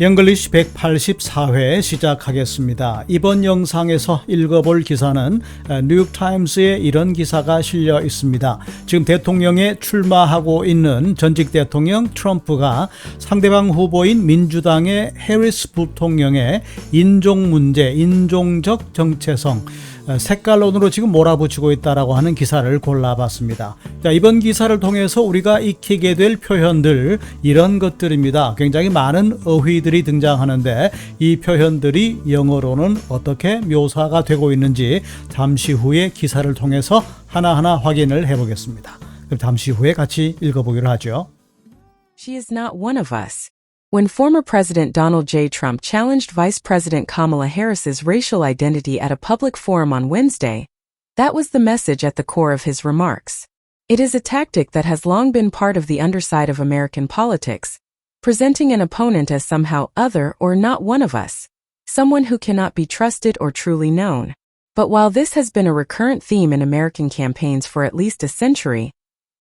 영글리시 184회 시작하겠습니다. 이번 영상에서 읽어볼 기사는 뉴욕타임스에 이런 기사가 실려 있습니다. 지금 대통령에 출마하고 있는 전직 대통령 트럼프가 상대방 후보인 민주당의 해리스 부통령의 인종 문제, 인종적 정체성, 어, 색깔론으로 지금 몰아붙이고 있다라고 하는 기사를 골라봤습니다. 자, 이번 기사를 통해서 우리가 익히게 될 표현들 이런 것들입니다. 굉장히 많은 어휘들이 등장하는데 이 표현들이 영어로는 어떻게 묘사가 되고 있는지 잠시 후에 기사를 통해서 하나하나 확인을 해 보겠습니다. 그럼 잠시 후에 같이 읽어 보기로 하죠. She is not one of us. When former President Donald J. Trump challenged Vice President Kamala Harris's racial identity at a public forum on Wednesday, that was the message at the core of his remarks. It is a tactic that has long been part of the underside of American politics, presenting an opponent as somehow other or not one of us, someone who cannot be trusted or truly known. But while this has been a recurrent theme in American campaigns for at least a century,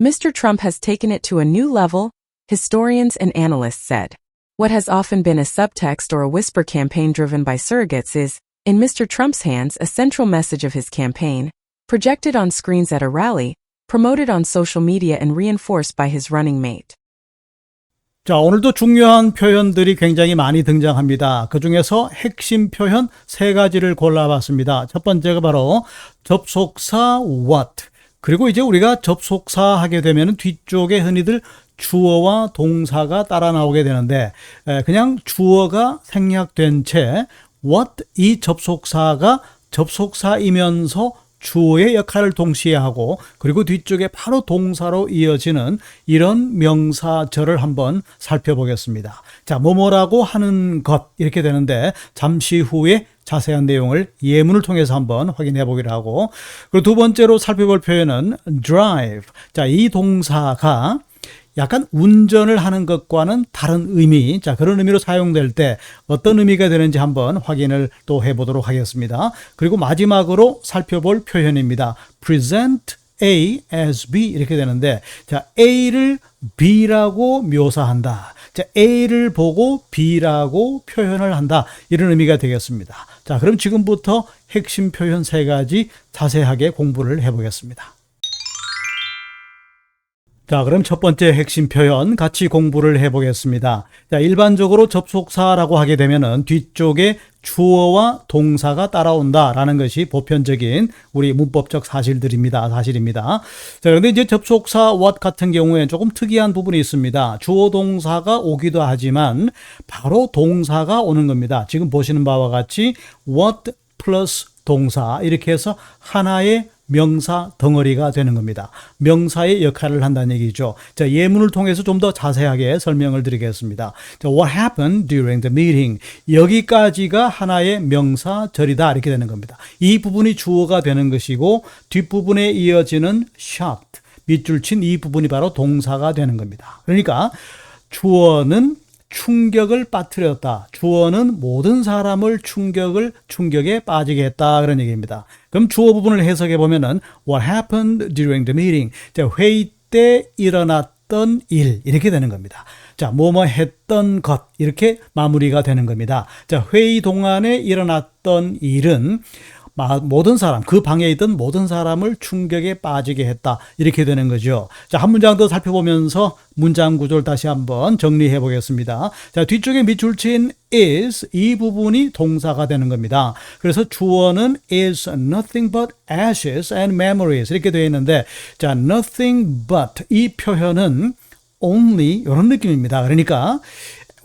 Mr. Trump has taken it to a new level, historians and analysts said. What has often been a subtext or a whisper campaign driven by surrogates is, in Mr. Trump's hands, a central message of his campaign, projected on screens at a rally, promoted on social media and reinforced by his running mate. 자, 오늘도 중요한 표현들이 굉장히 많이 등장합니다. 그 중에서 핵심 표현 세 가지를 골라봤습니다. 첫 번째가 바로 접속사 what. 그리고 이제 우리가 접속사 하게 되면 뒤쪽에 흔히들 주어와 동사가 따라 나오게 되는데 그냥 주어가 생략된 채 what 이 접속사가 접속사이면서 주어의 역할을 동시에 하고 그리고 뒤쪽에 바로 동사로 이어지는 이런 명사절을 한번 살펴보겠습니다. 자, 뭐뭐라고 하는 것 이렇게 되는데 잠시 후에 자세한 내용을 예문을 통해서 한번 확인해 보기로 하고 그리고 두 번째로 살펴볼 표현은 drive. 자, 이 동사가 약간 운전을 하는 것과는 다른 의미, 자, 그런 의미로 사용될 때 어떤 의미가 되는지 한번 확인을 또 해보도록 하겠습니다. 그리고 마지막으로 살펴볼 표현입니다. present A as B 이렇게 되는데, 자, A를 B라고 묘사한다. 자, A를 보고 B라고 표현을 한다. 이런 의미가 되겠습니다. 자, 그럼 지금부터 핵심 표현 세 가지 자세하게 공부를 해보겠습니다. 자, 그럼 첫 번째 핵심 표현 같이 공부를 해보겠습니다. 자, 일반적으로 접속사라고 하게 되면은 뒤쪽에 주어와 동사가 따라온다라는 것이 보편적인 우리 문법적 사실들입니다. 사실입니다. 자, 그런데 이제 접속사 what 같은 경우에 조금 특이한 부분이 있습니다. 주어 동사가 오기도 하지만 바로 동사가 오는 겁니다. 지금 보시는 바와 같이 what 플러스 동사 이렇게 해서 하나의 명사 덩어리가 되는 겁니다. 명사의 역할을 한다는 얘기죠. 자, 예문을 통해서 좀 더 자세하게 설명을 드리겠습니다. 자, what happened during the meeting? 여기까지가 하나의 명사절이다 이렇게 되는 겁니다. 이 부분이 주어가 되는 것이고 뒷부분에 이어지는 shot 밑줄 친 이 부분이 바로 동사가 되는 겁니다. 그러니까 주어는 충격을 빠뜨렸다. 주어는 모든 사람을 충격을 충격에 빠지게 했다 그런 얘기입니다. 그럼 주어 부분을 해석해 보면은 what happened during the meeting. 자, 회의 때 일어났던 일 이렇게 되는 겁니다. 자, 뭐뭐 했던 것 이렇게 마무리가 되는 겁니다. 자, 회의 동안에 일어났던 일은 모든 사람, 그 방에 있던 모든 사람을 충격에 빠지게 했다. 이렇게 되는 거죠. 자, 한 문장 더 살펴보면서 문장 구조를 다시 한번 정리해 보겠습니다. 자, 뒤쪽에 밑줄 친 is 이 부분이 동사가 되는 겁니다. 그래서 주어는 is nothing but ashes and memories 이렇게 되어 있는데 자, nothing but 이 표현은 only 이런 느낌입니다. 그러니까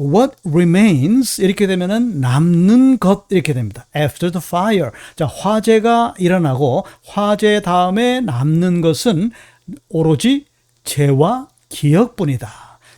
what remains 이렇게 되면은 남는 것 이렇게 됩니다. after the fire. 자, 화재가 일어나고 화재 다음에 남는 것은 오로지 죄와 기억뿐이다.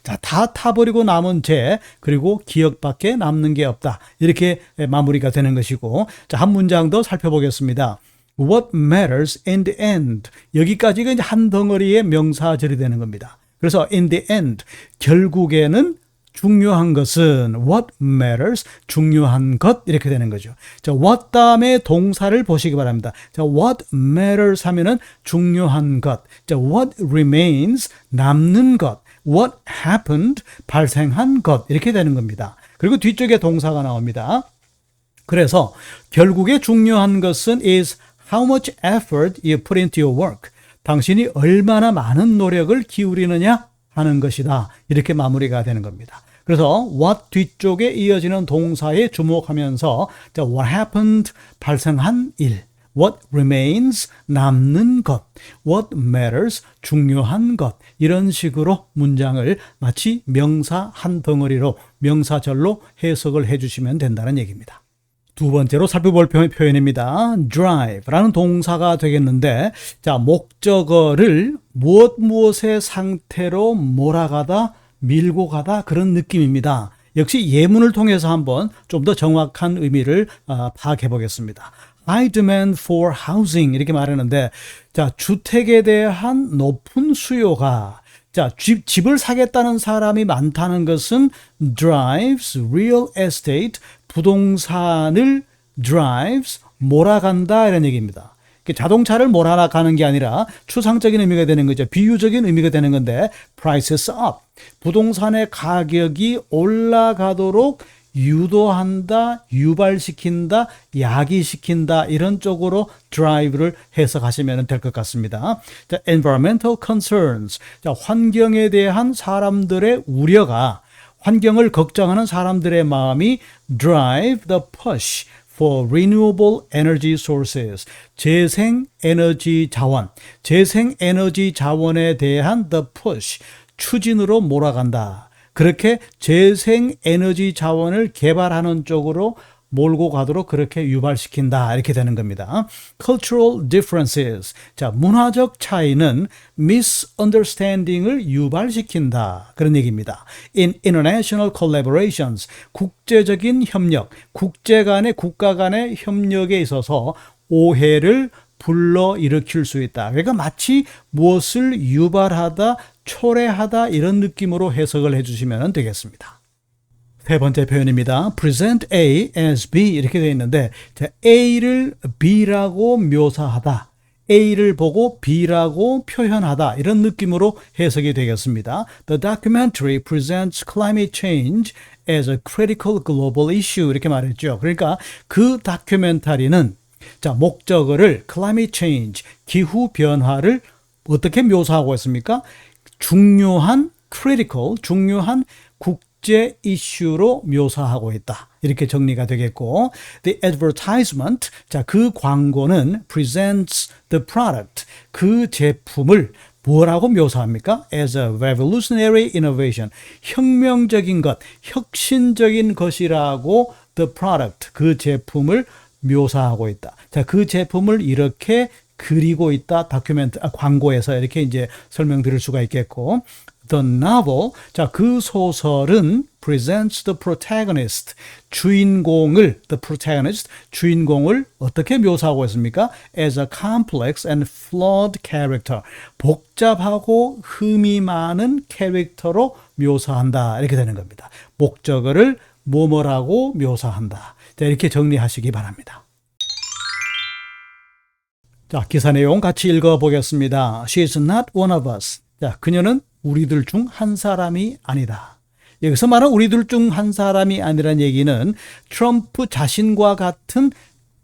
자, 다 타버리고 남은 죄, 그리고 기억밖에 남는 게 없다. 이렇게 마무리가 되는 것이고, 자, 한 문장 더 살펴보겠습니다. What matters in the end. 여기까지가 이제 한 덩어리의 명사절이 되는 겁니다. 그래서 in the end, 결국에는 중요한 것은 what matters 중요한 것 이렇게 되는 거죠. 자, what 다음에 동사를 보시기 바랍니다. 자, what matters 하면은 중요한 것. 자, what remains 남는 것. what happened 발생한 것 이렇게 되는 겁니다. 그리고 뒤쪽에 동사가 나옵니다. 그래서 결국에 중요한 것은 is how much effort you put into your work. 당신이 얼마나 많은 노력을 기울이느냐 하는 것이다. 이렇게 마무리가 되는 겁니다. 그래서 what 뒤쪽에 이어지는 동사에 주목하면서 자, what happened 발생한 일, what remains 남는 것, what matters 중요한 것 이런 식으로 문장을 마치 명사 한 덩어리로 명사절로 해석을 해 주시면 된다는 얘기입니다. 두 번째로 살펴볼 표- 표현입니다. drive라는 동사가 되겠는데, 자, 목적어를 무엇 무엇의 상태로 몰아가다, 밀고 가다 그런 느낌입니다. 역시 예문을 통해서 한번 좀 더 정확한 의미를 아, 파악해 보겠습니다. High demand for housing 이렇게 말하는데, 자, 주택에 대한 높은 수요가 자, 집, 집을 사겠다는 사람이 많다는 것은 drives real estate, 부동산을 drives, 몰아간다 이런 얘기입니다. 그 자동차를 몰아가는 게 아니라 추상적인 의미가 되는 거죠. 비유적인 의미가 되는 건데 prices up. 부동산의 가격이 올라가도록 유도한다, 유발시킨다, 야기시킨다 이런 쪽으로 drive를 해석하시면 될 것 같습니다. 자, environmental concerns. 자, 환경에 대한 사람들의 우려가 환경을 걱정하는 사람들의 마음이 drive the push for renewable energy sources. 재생 에너지 자원, 재생 에너지 자원에 대한 the push, 추진으로 몰아간다. 그렇게 재생 에너지 자원을 개발하는 쪽으로 몰고 가도록 그렇게 유발시킨다. 이렇게 되는 겁니다. cultural differences. 자, 문화적 차이는 misunderstanding을 유발시킨다. 그런 얘기입니다. in international collaborations. 국제적인 협력, 국제 간의 국가 간의 협력에 있어서 오해를 불러 일으킬 수 있다. 그러니까 마치 무엇을 유발하다, 초래하다 이런 느낌으로 해석을 해주시면 되겠습니다. 세 번째 표현입니다. present A as B 이렇게 되어 있는데 자, A를 B라고 묘사하다. A를 보고 B라고 표현하다. 이런 느낌으로 해석이 되겠습니다. The documentary presents climate change as a critical global issue 이렇게 말했죠. 그러니까 그 다큐멘터리는 자, 목적어를 climate change, 기후 변화를 어떻게 묘사하고 있습니까? 중요한 critical, 중요한 국 제 이슈로 묘사하고 있다. 이렇게 정리가 되겠고, the advertisement, 자, 그 광고는 presents the product, 그 제품을 뭐라고 묘사합니까? as a revolutionary innovation, 혁명적인 것, 혁신적인 것이라고 the product, 그 제품을 묘사하고 있다. 자, 그 제품을 이렇게 그리고 있다. 다큐멘트, 아, 광고에서 이렇게 이제 설명드릴 수가 있겠고. The novel, 자, 그 소설은 presents the protagonist, 주인공을, the protagonist, 주인공을 어떻게 묘사하고 있습니까? as a complex and flawed character. 복잡하고 흠이 많은 캐릭터로 묘사한다. 이렇게 되는 겁니다. 목적어를 뭐뭐라고 묘사한다. 자, 이렇게 정리하시기 바랍니다. 자, 기사 내용 같이 읽어보겠습니다. She is not one of us. 자, 그녀는 우리들 중 한 사람이 아니다. 여기서 말하는 우리들 중 한 사람이 아니라는 얘기는 트럼프 자신과 같은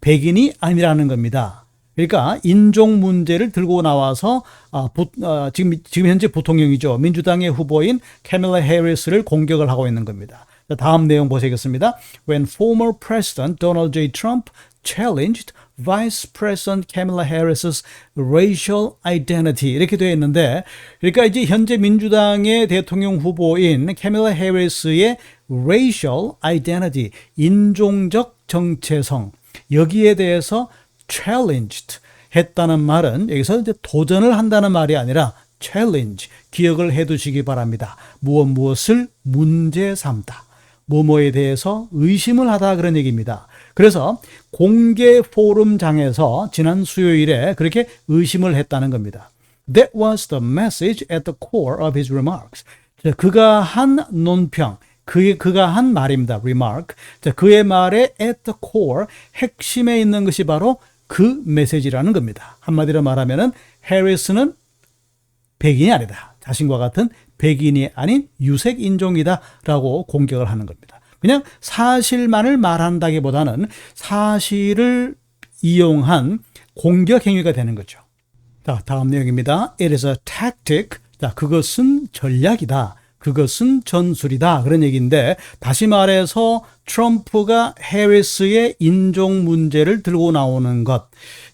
백인이 아니라는 겁니다. 그러니까 인종 문제를 들고 나와서 아, 부, 아, 지금 지금 현재 부통령이죠 민주당의 후보인 캐밀라 해리스를 공격을 하고 있는 겁니다. 자, 다음 내용 보시겠습니다. When former President Donald J. Trump challenged Vice President Kamala Harris's racial identity 이렇게 되어 있는데 그러니까 이제 현재 민주당의 대통령 후보인 캐밀라 해리스의 racial identity 인종적 정체성 여기에 대해서 challenged 했다는 말은 여기서 이제 도전을 한다는 말이 아니라 challenge 기억을 해 두시기 바랍니다. 무엇 무엇을 문제 삼다. 뭐뭐에 대해서 의심을 하다 그런 얘기입니다. 그래서 공개 포럼장에서 지난 수요일에 그렇게 의심을 했다는 겁니다. That was the message at the core of his remarks. 자, 그가 한 논평, 그의 그가 한 말입니다. remark. 자, 그의 말의 at the core 핵심에 있는 것이 바로 그 메시지라는 겁니다. 한마디로 말하면은 해리스는 백인이 아니다. 자신과 같은 백인이 아닌 유색 인종이다라고 공격을 하는 겁니다. 그냥 사실만을 말한다기보다는 사실을 이용한 공격 행위가 되는 거죠. 자, 다음 내용입니다. It is a tactic. 자, 그것은 전략이다. 그것은 전술이다. 그런 얘기인데, 다시 말해서 트럼프가 해리스의 인종 문제를 들고 나오는 것,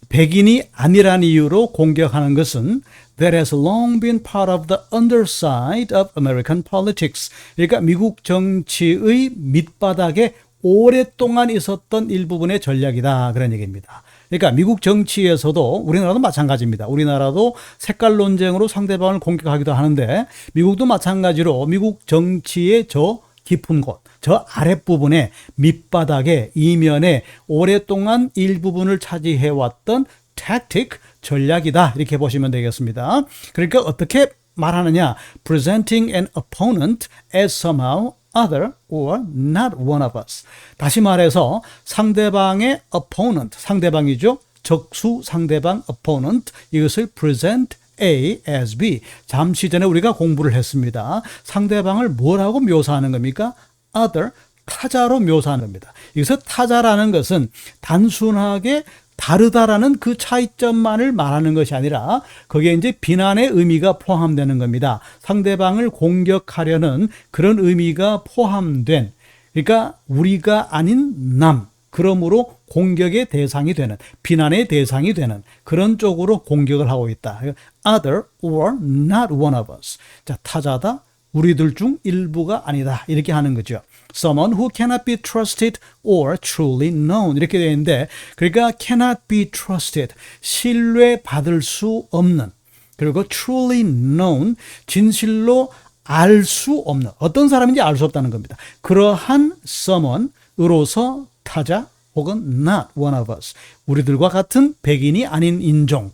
백인이 아니란 이유로 공격하는 것은 that has long been part of the underside of American politics. 그러니까 미국 정치의 밑바닥에 오랫동안 있었던 일부분의 전략이다. 그런 얘기입니다. 그러니까 미국 정치에서도 우리나라도 마찬가지입니다. 우리나라도 색깔 논쟁으로 상대방을 공격하기도 하는데 미국도 마찬가지로 미국 정치의 저 깊은 곳, 저 아랫부분에 밑바닥에 이면에 오랫동안 일부분을 차지해 왔던 tactic 전략이다. 이렇게 보시면 되겠습니다. 그러니까 어떻게 말하느냐? presenting an opponent as somehow other or not one of us. 다시 말해서 상대방의 opponent, 상대방이죠. 적수 상대방 opponent 이것을 present A as B. 잠시 전에 우리가 공부를 했습니다. 상대방을 뭐라고 묘사하는 겁니까? other 타자로 묘사하는 겁니다. 여기서 타자라는 것은 단순하게 다르다라는 그 차이점만을 말하는 것이 아니라 거기에 이제 비난의 의미가 포함되는 겁니다. 상대방을 공격하려는 그런 의미가 포함된 그러니까 우리가 아닌 남 그러므로 공격의 대상이 되는 비난의 대상이 되는 그런 쪽으로 공격을 하고 있다. other or not one of us. 자, 타자다. 우리들 중 일부가 아니다. 이렇게 하는 거죠. Someone who cannot be trusted or truly known. 이렇게 되어 있는데, 그러니까 cannot be trusted. 신뢰받을 수 없는. 그리고 truly known. 진실로 알 수 없는. 어떤 사람인지 알 수 없다는 겁니다. 그러한 someone으로서 타자 혹은 not one of us. 우리들과 같은 백인이 아닌 인종.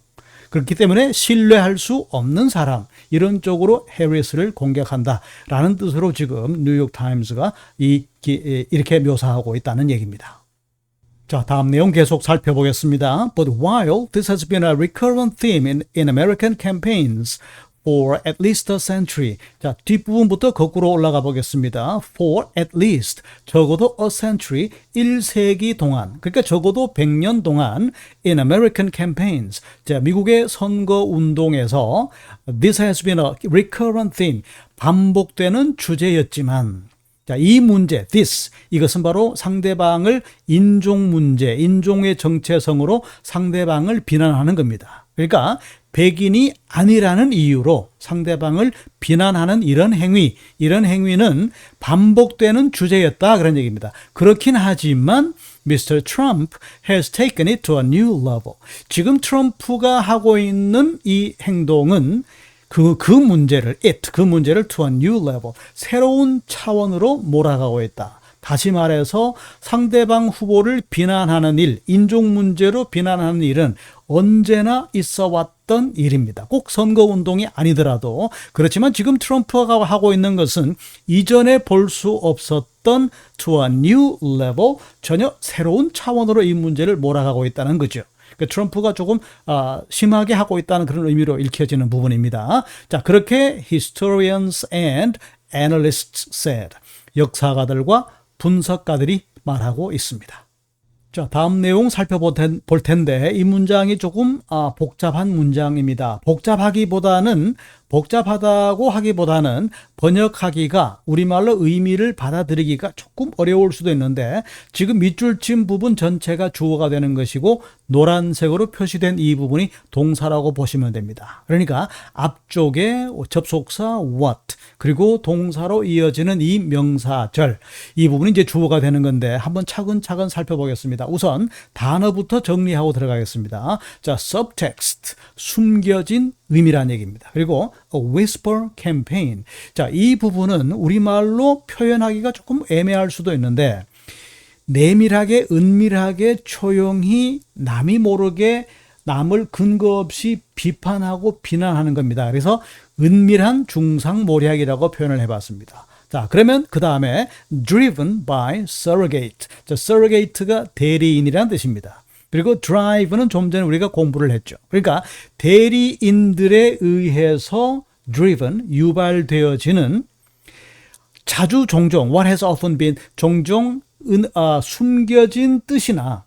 그렇기 때문에 신뢰할 수 없는 사람 이런 쪽으로 해리스를 공격한다라는 뜻으로 지금 뉴욕 타임스가 이, 이렇게 묘사하고 있다는 얘기입니다. 자, 다음 내용 계속 살펴보겠습니다. But while this has been a recurrent theme in, in American campaigns for at least a century. 자, 뒷부분부터 거꾸로 올라가 보겠습니다. for at least. 적어도 a century. 1세기 동안. 그러니까 적어도 100년 동안 in American campaigns. 자, 미국의 선거 운동에서 this has been a recurrent theme. 반복되는 주제였지만 자, 이 문제, this, 이것은 바로 상대방을 인종 문제, 인종의 정체성으로 상대방을 비난하는 겁니다. 그러니까 백인이 아니라는 이유로 상대방을 비난하는 이런 행위, 이런 행위는 반복되는 주제였다. 그런 얘기입니다. 그렇긴 하지만 Mr. Trump has taken it to a new level. 지금 트럼프가 하고 있는 이 행동은 그, 그 문제를, it, 그 문제를 to a new level, 새로운 차원으로 몰아가고 있다. 다시 말해서 상대방 후보를 비난하는 일, 인종 문제로 비난하는 일은 언제나 있어 왔던 일입니다. 꼭 선거 운동이 아니더라도 그렇지만 지금 트럼프가 하고 있는 것은 이전에 볼 수 없었던 to a new level 전혀 새로운 차원으로 이 문제를 몰아가고 있다는 거죠. 그 트럼프가 조금 아, 심하게 하고 있다는 그런 의미로 읽혀지는 부분입니다. 자, 그렇게 historians and analysts said. 역사가들과 분석가들이 말하고 있습니다. 자, 다음 내용 살펴볼 텐데 이 문장이 조금 아, 복잡한 문장입니다. 복잡하기보다는 복잡하다고 하기보다는 번역하기가 우리말로 의미를 받아들이기가 조금 어려울 수도 있는데 지금 밑줄 친 부분 전체가 주어가 되는 것이고 노란색으로 표시된 이 부분이 동사라고 보시면 됩니다. 그러니까 앞쪽에 접속사 what 그리고 동사로 이어지는 이 명사절 이 부분이 이제 주어가 되는 건데 한번 차근차근 살펴보겠습니다. 우선 단어부터 정리하고 들어가겠습니다. 자, subtext 숨겨진 의미란 얘기입니다. 그리고 whisper campaign. 자, 이 부분은 우리말로 표현하기가 조금 애매할 수도 있는데 내밀하게 은밀하게 조용히 남이 모르게 남을 근거 없이 비판하고 비난하는 겁니다. 그래서 은밀한 중상모략이라고 표현을 해봤습니다. 자, 그러면 그 다음에 driven by surrogate. 자, surrogate가 대리인이라는 뜻입니다. 그리고 drive는 좀 전에 우리가 공부를 했죠. 그러니까 대리인들에 의해서 driven, 유발되어지는 자주 종종 what has often been 종종 은, 아, 숨겨진 뜻이나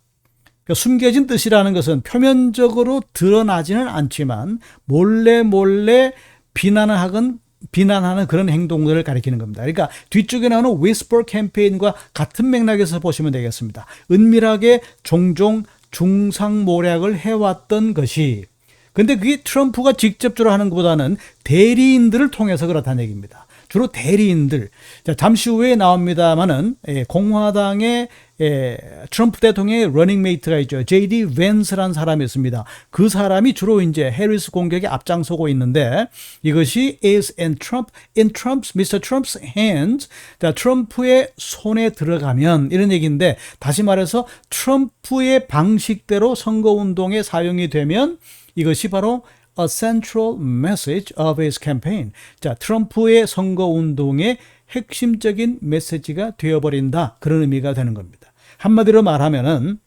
그러니까 숨겨진 뜻이라는 것은 표면적으로 드러나지는 않지만 몰래 몰래 비난을 하건 비난하는 그런 행동들을 가리키는 겁니다. 그러니까 뒤쪽에 나오는 whisper 캠페인과 같은 맥락에서 보시면 되겠습니다. 은밀하게 종종 중상모략을 해왔던 것이 근데 그게 트럼프가 직접적으로 하는 것보다는 대리인들을 통해서 그렇다는 얘기입니다. 주로 대리인들. 자, 잠시 후에 나옵니다만은 예, 공화당의 예, 트럼프 대통령의 러닝메이트가 있죠. J.D. 벤스라는 사람이 있습니다. 그 사람이 주로 이제 해리스 공격에 앞장서고 있는데 이것이 is in Trump in Trump's Mr. Trump's hands. 자, 트럼프의 손에 들어가면 이런 얘기인데 다시 말해서 트럼프의 방식대로 선거 운동에 사용이 되면 이것이 바로 a central message of his campaign. 자, 트럼프의 선거 운동의 핵심적인 메시지가 되어버린다. 그런 의미가 되는 겁니다. 한마디로 말하면은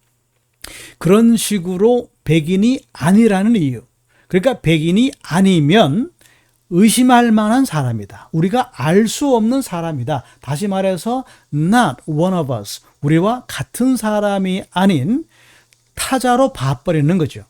그런 식으로 백인이 아니라는 이유. 그러니까 백인이 아니면 의심할 만한 사람이다. 우리가 알 수 없는 사람이다. 다시 말해서 not one of us. 우리와 같은 사람이 아닌 타자로 봐버리는 거죠.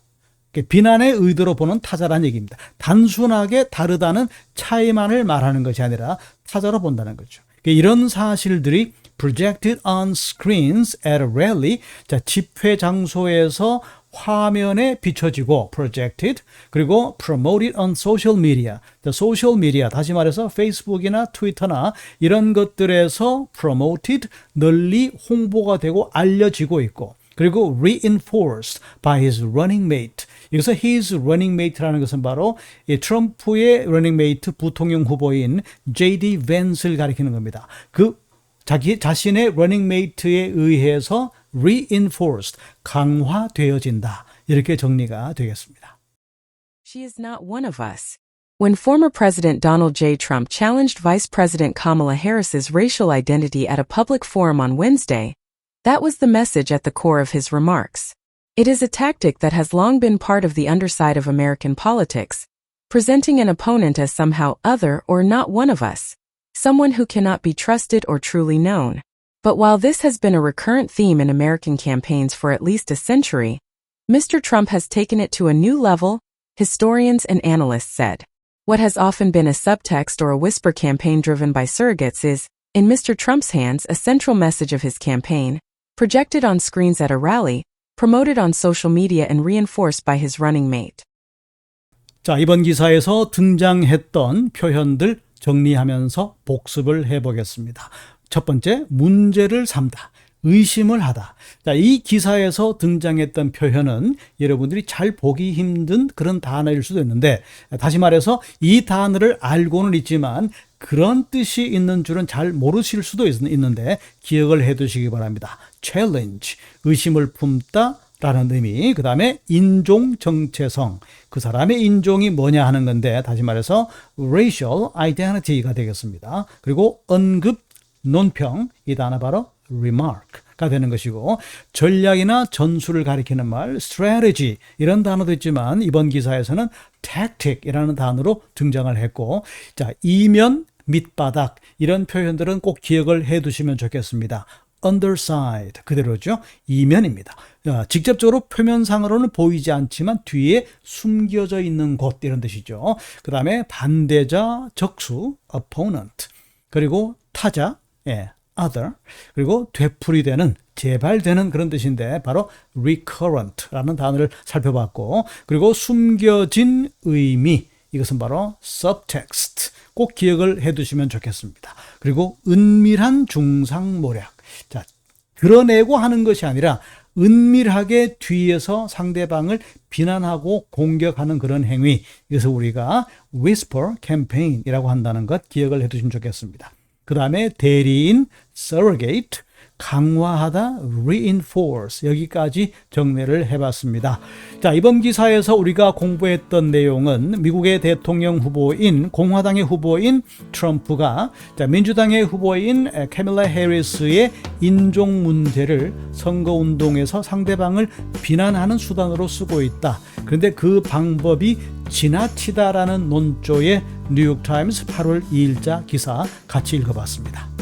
비난의 의도로 보는 타자란 얘기입니다. 단순하게 다르다는 차이만을 말하는 것이 아니라 타자로 본다는 거죠. 이런 사실들이 projected on screens at a rally, 자, 집회 장소에서 화면에 비춰지고 projected 그리고 promoted on social media. 자, social media 다시 말해서 페이스북이나 트위터나 이런 것들에서 promoted 널리 홍보가 되고 알려지고 있고 그리고 reinforced by his running mate. 여기서 his running mate라는 것은 바로 이 트럼프의 running mate 부통령 후보인 J.D. 벤스를 가리키는 겁니다. 그 자기 자신의 running mate에 의해서 reinforced 강화되어진다. 이렇게 정리가 되겠습니다. She is not one of us. When former President Donald J. Trump challenged Vice President Kamala Harris's racial identity at a public forum on Wednesday, that was the message at the core of his remarks. It is a tactic that has long been part of the underside of American politics, presenting an opponent as somehow other or not one of us, someone who cannot be trusted or truly known. But while this has been a recurrent theme in American campaigns for at least a century, Mr. Trump has taken it to a new level, historians and analysts said. What has often been a subtext or a whisper campaign driven by surrogates is, in Mr. Trump's hands, a central message of his campaign, projected on screens at a rally, promoted on social media and reinforced by his running mate. 자, 이번 기사에서 등장했던 표현들 정리하면서 복습을 해보겠습니다. 첫 번째, 문제를 삼다. 의심을 하다. 자, 이 기사에서 등장했던 표현은 여러분들이 잘 보기 힘든 그런 단어일 수도 있는데, 다시 말해서 이 단어를 알고는 있지만 그런 뜻이 있는 줄은 잘 모르실 수도 있, 있는데 기억을 해 두시기 바랍니다. challenge, 의심을 품다, 라는 의미, 그 다음에 인종 정체성, 그 사람의 인종이 뭐냐 하는 건데, 다시 말해서 racial identity가 되겠습니다. 그리고 언급, 논평, 이 단어 바로 remark가 되는 것이고, 전략이나 전술을 가리키는 말, strategy, 이런 단어도 있지만, 이번 기사에서는 tactic이라는 단어로 등장을 했고, 자, 이면, 밑바닥, 이런 표현들은 꼭 기억을 해 두시면 좋겠습니다. Underside 그대로죠. 이면입니다. 어, 직접적으로 표면상으로는 보이지 않지만 뒤에 숨겨져 있는 곳 이런 뜻이죠. 그 다음에 반대자 적수 opponent 그리고 타자 예, other 그리고 되풀이되는 재발되는 그런 뜻인데 바로 recurrent라는 단어를 살펴봤고 그리고 숨겨진 의미 이것은 바로 subtext 꼭 기억을 해 두시면 좋겠습니다. 그리고 은밀한 중상모략 자, 드러내고 하는 것이 아니라 은밀하게 뒤에서 상대방을 비난하고 공격하는 그런 행위. 이것을 우리가 whisper campaign이라고 한다는 것 기억을 해 두시면 좋겠습니다. 그 다음에 대리인 surrogate, 강화하다, reinforce 여기까지 정리를 해봤습니다. 자 이번 기사에서 우리가 공부했던 내용은 미국의 대통령 후보인 공화당의 후보인 트럼프가 자, 민주당의 후보인 캐밀라 해리스의 인종 문제를 선거 운동에서 상대방을 비난하는 수단으로 쓰고 있다. 그런데 그 방법이 지나치다라는 논조의 뉴욕타임스 8월 2일자 기사 같이 읽어봤습니다.